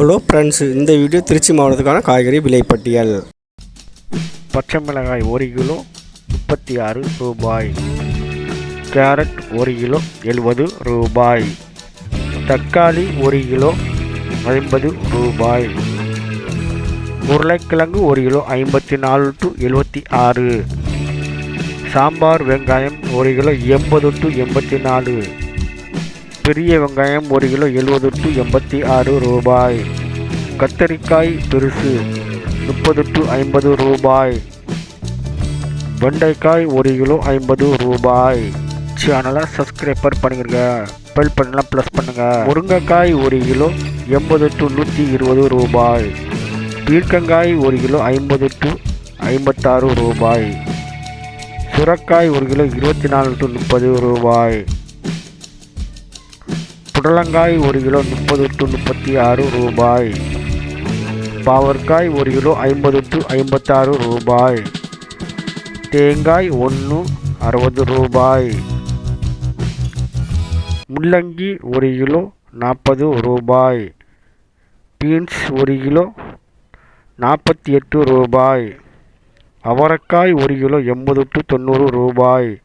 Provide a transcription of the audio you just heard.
Hello friends இந்த video Trichy மாவட்டத்துக்கான காய்கறி விலைப்பட்டியல். பச்சை மிளகாய் ஒரு கிலோ முப்பத்தி ஆறு ரூபாய். கேரட் ஒரு கிலோ எழுபது ரூபாய். தக்காளி ஒரு கிலோ ஐம்பது ரூபாய். உருளைக்கிழங்கு ஒரு கிலோ ஐம்பத்தி நாலு டு எழுபத்தி ஆறு. சாம்பார் வெங்காயம் ஒரு கிலோ எண்பது டு எண்பத்தி நாலு. பெரிய வெங்காயம் ஒரு கிலோ எழுபது டு எண்பத்தி ஆறு ரூபாய். கத்தரிக்காய் பெருசு முப்பது டு ஐம்பது ரூபாய். வெண்டைக்காய் ஒரு கிலோ ஐம்பது ரூபாய். சேனலை சப்ஸ்கிரைபர் பண்ணிடுங்க பெல் பண்ணலாம் ப்ளஸ் பண்ணுங்கள் முருங்கைக்காய் ஒரு கிலோ எண்பது டு நூற்றி இருபது ரூபாய். பீர்க்கங்காய் ஒரு கிலோ ஐம்பது டு ஐம்பத்தாறு ரூபாய். சுரக்காய் ஒரு கிலோ இருபத்தி நாலு டு முப்பது ரூபாய். புடலங்காய் ஒரு கிலோ முப்பது டு முப்பத்தி ஆறு ரூபாய். பாவற்காய் ஒரு கிலோ ஐம்பது டு ஐம்பத்தாறு ரூபாய். தேங்காய் ஒன்று அறுபது ரூபாய். முள்ளங்கி ஒரு கிலோ நாற்பது ரூபாய். பீன்ஸ் ஒரு கிலோ நாற்பத்தி எட்டு ரூபாய். அவரைக்காய் ஒரு கிலோ எண்பது டு தொண்ணூறு ரூபாய்.